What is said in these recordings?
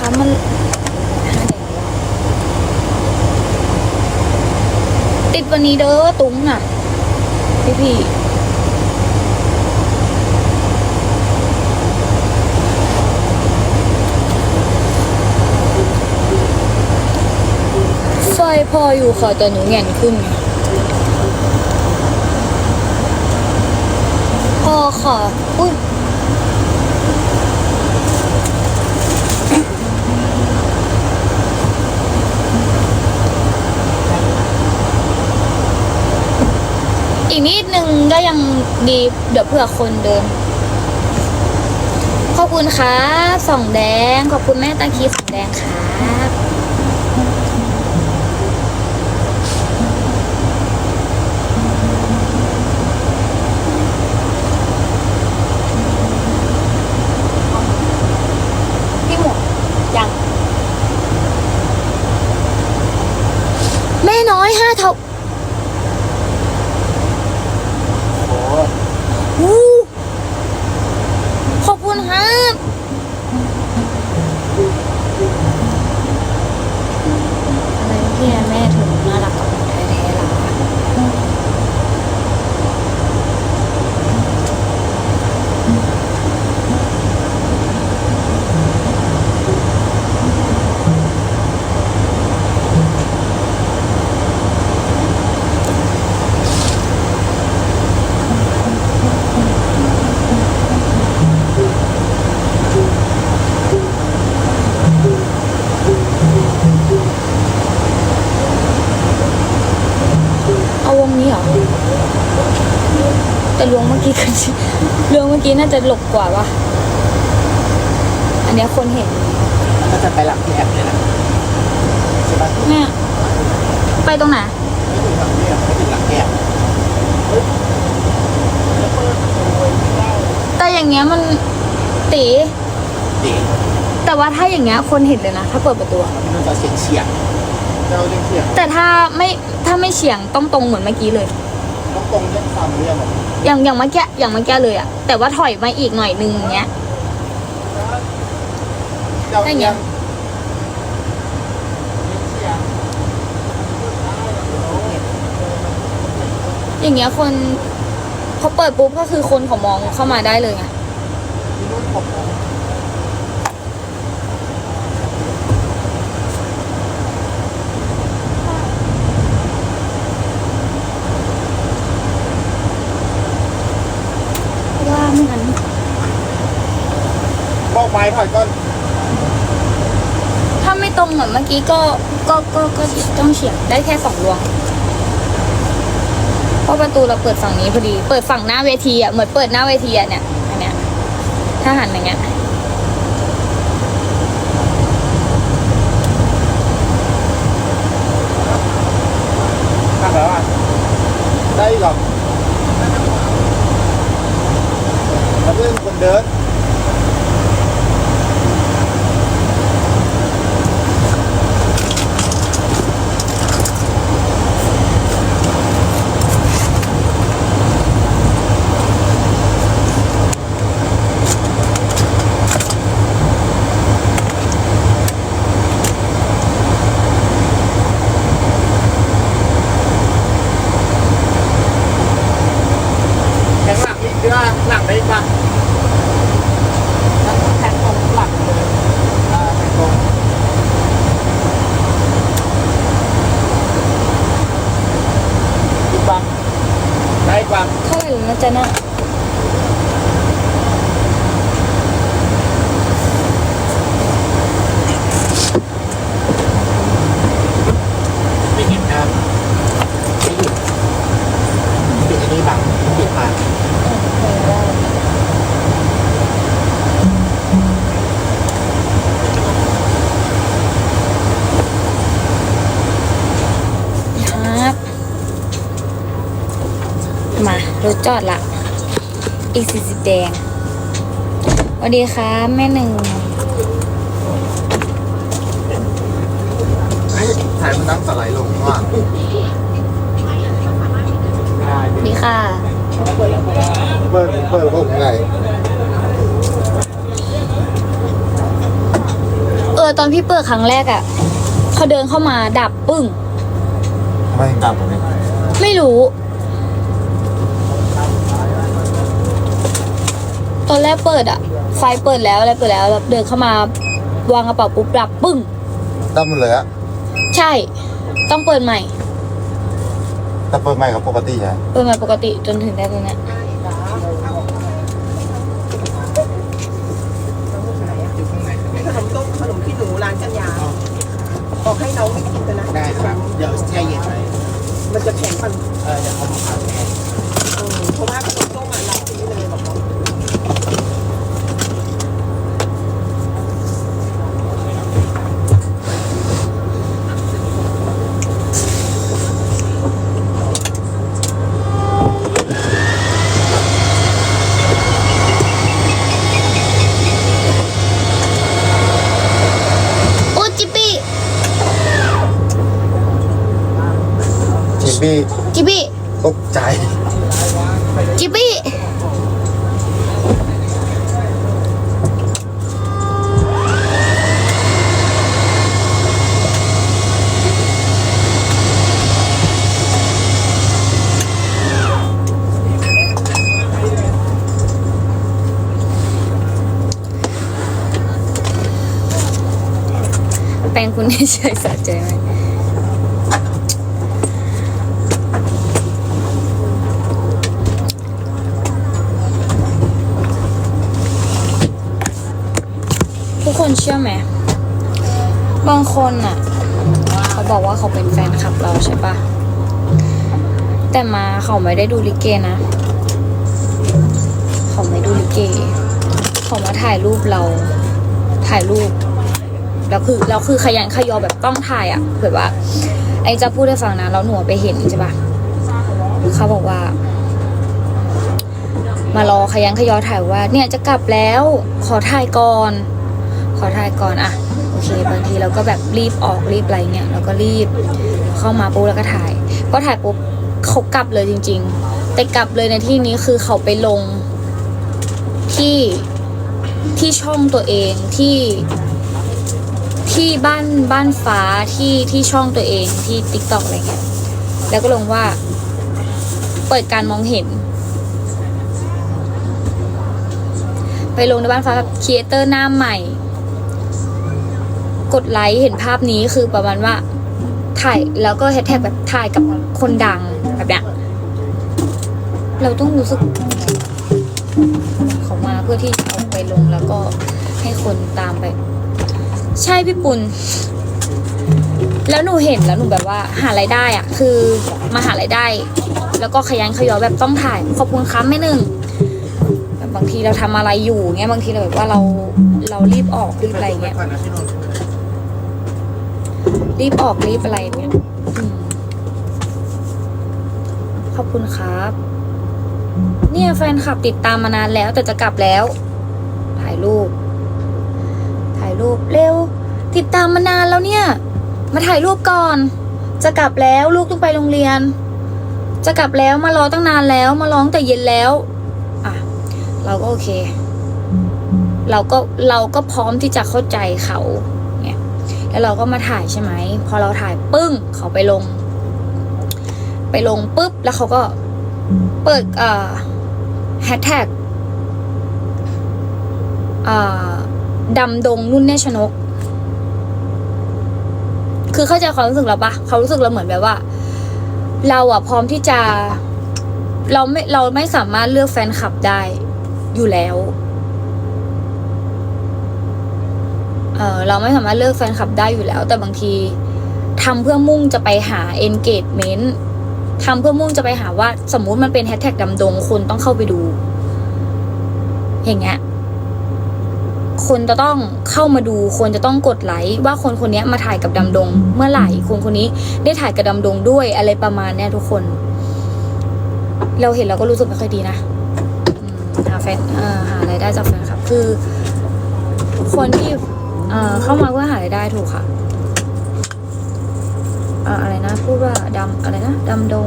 คะมันติดวันนี้เด้อตุ้งน่ะ พี่พี่ไฟพออยู่ค่ะ แต่หนูแง่นขึ้น พอค่ะ อุ้ย อีกนิดนึงก็ยังดีเดี๋ยวเผื่อคนเดิน ขอบคุณครับสองแดง ขอบคุณแม่ตาคีสองแดงครับ พี่หมวกยัง แม่น้อยห้าเท่า โอ้โห วู้ขอบคุณครับอะไรพี่แม่ถึงน่ารักกับหนูแท้ๆล่ะเอาวงนี้เหรอ แต่ลวงเมื่อกี้กันลวงเมื่อกี้น่าจะหลบกว่าวะอันเนี้ยคนเห็นก็จะไปหลังที่แอปเลยนะใช่ปะแม่ไปตรงไหนไม่ถึงหลังที่แอปไม่ถึงหลังที่แอปแต่อย่างเงี้ยมันตีดีแต่ว่าถ้าอย่างเงี้ยคนเห็นเลยนะ ถ้าเปิดประตูอะมันจะเฉียงเฉียงเจ้าเรื่องเฉียงแต่ถ้าไม่ถ้าไม่เฉียงต้องตรงเหมือนเมื่อกี้เลย ต้องตรงเรื่องความเรื่องอย่างอย่างเมื่อกี้อย่างเมื่อกี้เลยอะแต่ว่าถอยมาอีกหน่อยนึงอย่างเงี้ยเจ้าได้ไงเรื่องอย่างเงี้ยคนพอเปิดปุ๊บก็คือคนเขามองเข้ามาได้เลยไง ที่นู่นผม ว่าไม่งั้น บอกไม้ถอยก่อน ถ้าไม่ตรงเหมื อนเมื่อกี้ก็ก็ก็ก็ต้องเฉียงได้แค่สองดวงเพราะประตูเราเปิดฝั่งนี้พอดี เปิดฝั่งหน้าเวทีอะเหมือนเปิดหน้าเวทีอะเนี่ยอันเนี้ยถ้าหันอย่างเงี้ย ทำแบบว่าได้หรอกแล้วเรื่องคนเดิน แข็งหลังอีกด้วยหลังได้อีกปะแข็งตรงหลังเลยอ่าแข็งตรงอีกปะได้อีกปะ เท่าไหร่แล้วนะจ๊ะน่ะ ไม่เห็นครับไม่หยุดปิดอันนี้บังปิดมา ครับมารถ จอดละ อีกสี่สิบแดงสวัสดีครับแม่หนึ่งให้ถ่ายมันนั่งสไลด์ลงว่าสวัสดีค่ะ เปิดเปิดผมไงเออพี่เปิดครั้งแรกอะ่ะพอเดินเข้ามาดับปึ้ง ไม่ดับเลยไม่รู้ ตอนแรกเปิดอะไฟเปิดแล้วอะไรเปิดแล้วแล้วเดินเข้ามาวางกระเป๋าปุ๊บดับปึ้งดับหมดเลยอะใช่ ต้องเปิดใหม่ แต่เปิดใหม่กับปกติอะเปิดใหม่ปกติจนถึงได้ตรงเนี้ยอยู่ข้างในขนมต้มขนมขี้หนูร้านกัญญาบอกให้น้องไม่กินกันนะได้ครับ เดี๋ยวแช่เย็นไว้มันจะแข็งมันเออเดี๋ยวเอามาผัดแทนเออเพราะว่าขนมต้มอะร้านนี้เลยบอกเขา โอ้จิปปี้ ทีบี้ จิปปี้ ตกใจ จิปปี้ แปลงคุณเฉยสะใจไหมทุกคนเชื่อไหม บางคนอะ เขาบอกว่าเขาเป็นแฟนคลับเราใช่ปะแต่มาเขาไม่ได้ดูลิเกนะ เขาไม่ดูลิเก เขามาถ่ายรูปเรา ถ่ายรูป แล้วคือแล้วคือขยันขยอแบบต้องถ่ายอะแบบว่า ไอ้จะพูดให้ฟังนะแล้วหนูไปเห็นใช่ปะเขาบอกว่า มารอขยันขยอถ่ายว่า เนี่ยจะกลับแล้ว ขอถ่ายก่อน ขอถ่ายก่อนอะโอเค บางทีเราก็แบบรีบออกรีบอะไรเงี้ยเราก็รีบเข้ามาปุ๊บแล้วก็ถ่าย ก็ถ่ายปุ๊บเขากลับเลยจริง ๆ แต่กลับเลยในที่นี้คือเขาไปลงที่ที่ช่องตัวเองที่ ที่บ้านบ้านฟ้าที่ที่ช่องตัวเองที่ติ๊กต็อกอะไรเงี้ยแล้วก็ลงว่า เปิดการมองเห็น ไปลงในบ้านฟ้ากับครีเอเตอร์หน้าใหม่ กดไลค์เห็นภาพนี้คือประมาณว่า ถ่ายแล้วก็แฮชแท็กแบบถ่ายกับคนดังแบบเนี้ยเราต้องรู้สึกเขามาเพื่อที่เอาไปลงแล้วก็ให้คนตามไป ใช่พี่ปุณแล้วหนูเห็นแล้วหนูแบบว่าหารายได้อะคือมาหารายได้ แล้วก็ขยันขยอแบบต้องถ่าย ขอบคุณครับแม่หนึ่งแบบบางทีเราทำอะไรอยู่เงี้ยบางทีเราแบบว่าเราเรารีบออกรีบอะไรเงี้ยรีบออกรีบอะไรเงี้ยขอบคุณครับ เนี่ยแฟนคลับติดตามมานานแล้วแต่จะกลับแล้ว ถ่ายรูป รูปเร็ว ติดตามมานานแล้วเนี่ย มาถ่ายรูปก่อน จะกลับแล้วลูกต้องไปโรงเรียน จะกลับแล้วมารอตั้งนานแล้วมาร้องแต่เย็นแล้ว อะ เราก็โอเค เราก็เราก็พร้อมที่จะเข้าใจเขาเนี่ยแล้วเราก็มาถ่ายใช่ไหมพอเราถ่ายปึ้งเขาไปลง ไปลงปุ๊บแล้วเขาก็เปิดเอ่อแฮชแท็กอ่า ดำดงนุ่นเนชนก คือเข้าใจความรู้สึกเราปะเขารู้สึกเราเหมือนแบบว่า เราอะพร้อมที่จะ เราไม่เราไม่สามารถเลือกแฟนคลับได้อยู่แล้วเออเราไม่สามารถเลือกแฟนคลับได้อยู่แล้ว แต่บางทีทำเพื่อมุ่งจะไปหา engagement ทำเพื่อมุ่งจะไปหาว่า สมมุติมันเป็นแฮชแท็กดำดงคนต้องเข้าไปดู อย่างเงี้ย คนจะต้องเข้ามาดูคนจะต้องกดไลค์ว่าคนคนนี้มาถ่ายกับดำดง เมื่อไหร่คนคนนี้ได้ถ่ายกับดำดงด้วยอะไรประมาณเนี้ยทุกคน เราเห็นเราก็รู้สึกไม่ค่อยดีนะหาแฟนเอ่อหารายได้จากแฟนคลับ คือคนที่เข้ามาเพื่อหารายได้ถูกค่ะอะไรนะพูดว่าดำอะไรนะดำดง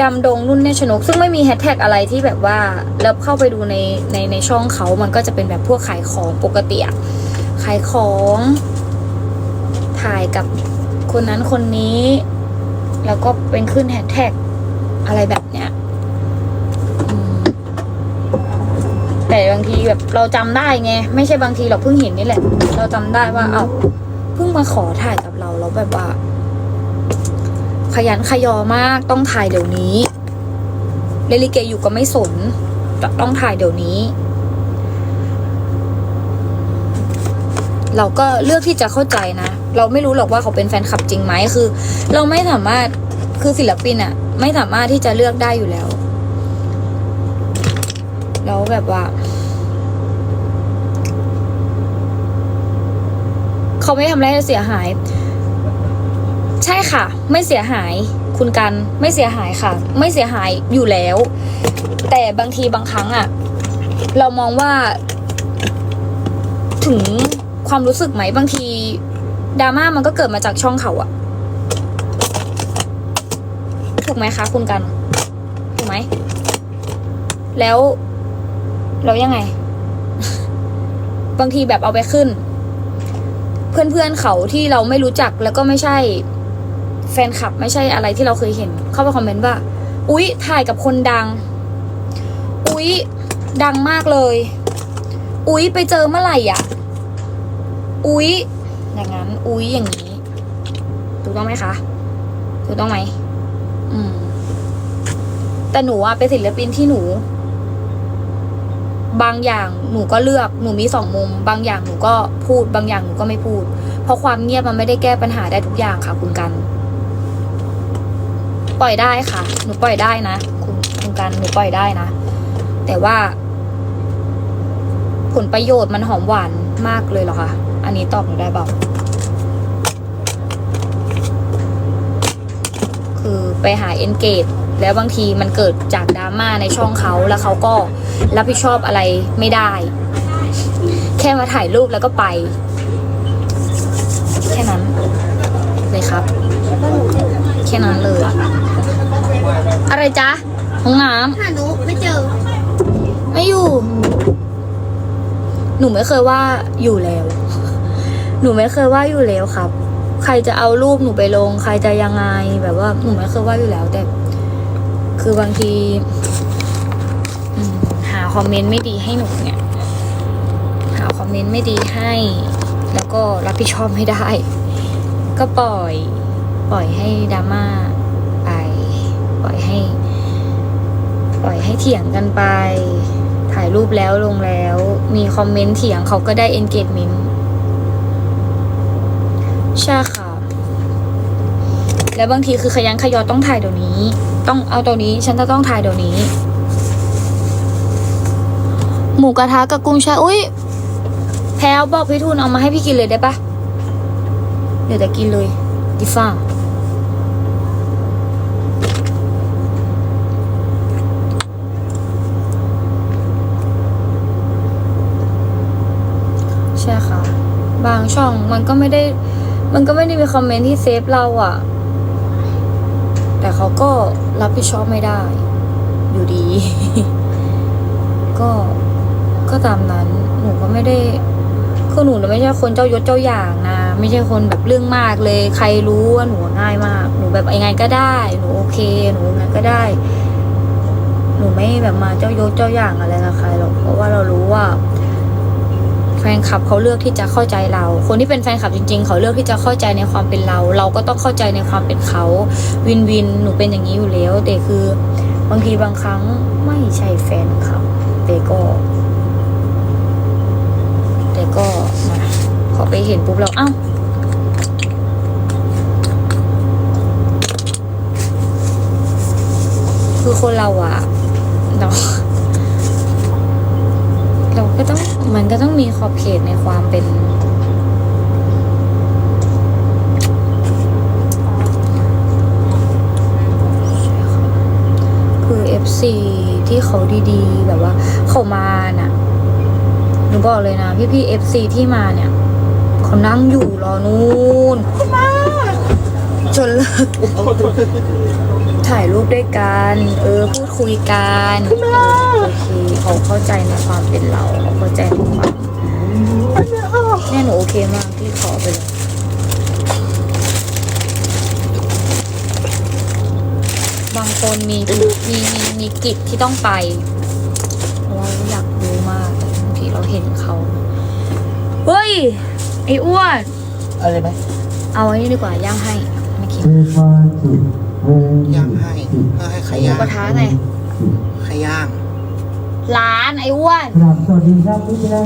ดำดงนุ่นเนชนก ซึ่งไม่มีแฮชแท็กอะไรที่แบบว่าแล้วเข้าไปดูในในในช่องเขามันก็จะเป็นแบบพวกขายของปกติอะขายของ ถ่ายกับคนนั้นคนนี้ แล้วก็เป็นขึ้นแฮชแท็กอะไรแบบเนี้ยแต่บางทีแบบเราจำได้ไงไม่ใช่บางทีเราเพิ่งเห็นนี่แหละ เราจำได้ว่าเอา้าเพิ่งมาขอถ่ายกับเราแล้วแบบว่า ขยันขยอมากต้องถ่ายเดี๋ยวนี้เลลิเกอยู่ก็ไม่สน ต้องถ่ายเดี๋ยวนี้ เราก็เลือกที่จะเข้าใจนะ เราไม่รู้หรอกว่าเขาเป็นแฟนคลับจริงไหมคือ เราไม่สามารถคือศิลปินอะไม่สามารถที่จะเลือกได้อยู่แล้วแล้วแบบว่าเขาไม่ทำอะไรเสียหาย ใช่ค่ะ ไม่เสียหายคุณกันไม่เสียหายค่ะ ไม่เสียหายอยู่แล้ว แต่บางทีบางครั้งอะเรามองว่าถึงความรู้สึกไหมบางทีดราม่ามันก็เกิดมาจากช่องเขาอะถูกไหมคะคุณกันถูกไหมแล้วแล้วยังไง บางทีแบบเอาไปขึ้น เพื่อนๆเขาที่เราไม่รู้จักแล้วก็ไม่ใช่ แฟนคลับไม่ใช่อะไรที่เราเคยเห็น เข้าไปคอมเมนต์ว่า อุ๊ย ถ่ายกับคนดัง อุ๊ย ดังมากเลย อุ๊ย ไปเจอเมื่อไหร่อะ อุ๊ย อย่างนั้น อุ๊ย อย่างนี้ ถูกต้องไหมคะ ถูกต้องไหม อืม แต่หนูอะเป็นศิลปินที่หนู บางอย่างหนูก็เลือก หนูมีสองมุม บางอย่างหนูก็พูด บางอย่างหนูก็ไม่พูด เพราะความเงียบมันไม่ได้แก้ปัญหาได้ทุกอย่างค่ะคุณกัน ปล่อยได้ค่ะ หนูปล่อยได้นะคุณคุณกันหนูปล่อยได้นะ แต่ว่า ผลประโยชน์มันหอมหวานมากเลยเหรอคะ อันนี้ตอบหนูได้เปล่าคือไปหาเอนเกจแล้วบางทีมันเกิดจากดราม่าในช่องเขาแล้วเขาก็รับผิดชอบอะไรไม่ได้ แค่มาถ่ายรูปแล้วก็ไป แค่นั้นเลยครับ แค่นั้นเลย อะไรจ๊ะห้องน้หาหนูไม่เจอำไม่อยู่ หนูไม่เคยว่าอยู่แล้ว หนูไม่เคยว่าอยู่แล้วครับ ใครจะเอารูปหนูไปลง ใครจะยังไงแบบว่า หนูไม่เคยว่าอยู่แล้ว แต่ คือบางทีอืมหาคอมเมนต์ไม่ดีให้หนูเนี่ย หาคอมเมนต์ไม่ดีให้ แล้วก็รับผิดชอบไม่ได้ ก็ปล่อย ปล่อยให้ดราม่าไป ปล่อยให้ ปล่อยให้เถียงกันไป ถ่ายรูปแล้วลงแล้ว มีคอมเมนต์เถียงเขาก็ได้ engagement ใช่ค่ะ แล้วบางทีคือขยันขยอต้องถ่ายเดี๋ยวนี้ ต้องเอาตัวนี้ ฉันจะต้องถ่ายเดี๋ยวนี้ หมูกระทะกับกุ้งแช่อุ้ยแพลวบอกพี่ทูนเอามาให้พี่กินเลยได้ปะเดี๋ยวจะกินเลยดิฟ้า ใช่ค่ะ บางช่องมันก็ไม่ได้ มันก็ไม่ได้มีคอมเมนต์ที่เซฟเราอะ่ะ แต่เขาก็รับผิดชอบไม่ได้ อยู่ดี ก็ก็ตามนั้น หนูก็ไม่ได้คือหนูไม่ใช่คนเจ้ายศเจ้าอย่างนะ ไม่ใช่คนแบบเรื่องมากเลย ใครรู้ว่าหนูง่ายมาก หนูแบบยังไงก็ได้ หนูโอเค หนูยังไงก็ได้ หนูไม่แบบมาเจ้ายศเจ้าอย่างอะไรกับใครหรอก เพราะว่าเรารู้ว่า แฟนคลับเขาเลือกที่จะเข้าใจเรา คนที่เป็นแฟนคลับจริง ๆ เขาเลือกที่จะเข้าใจในความเป็นเรา เราก็ต้องเข้าใจในความเป็นเขา วินวินหนูเป็นอย่างนี้อยู่แล้ว แต่คือบางทีบางครั้งไม่ใช่แฟนคลับแต่ก็ แต่ก็นะพอไปเห็นปุ๊บเราเอ้าคือคนเราอะเราะ เราก็ต้องมันก็ต้องมีขอบเขตในความเป็น คือ FC ที่เขาดีๆ แบบว่าเขามาน่ะหนูบอกเลยนะ พี่ๆ FC ที่มาเนี่ยเขานั่งอยู่รอนู่นจนเลิก ถ่ายรูปด้วยกัน เออ พูดคุยกันโอเคเขาเข้าใจในความเป็นเราเข้าใจในความเนี่ยหนูโอเคมากที่ขอไปเลยบางคนมีมีมีมีกิจที่ต้องไป เราอยากรู้มากแต่บางทีเราเห็นเขา เฮ้ย ไอ้อ้วน อะไรไหม เอาไว้ดีกว่าย่างให้ไม่คิด ย่างให้เพื่อให้ใครหมูย่างกระทะไงใครย่าง ร้านไอ้อ้วนครับสวัสดีครับพี่นะ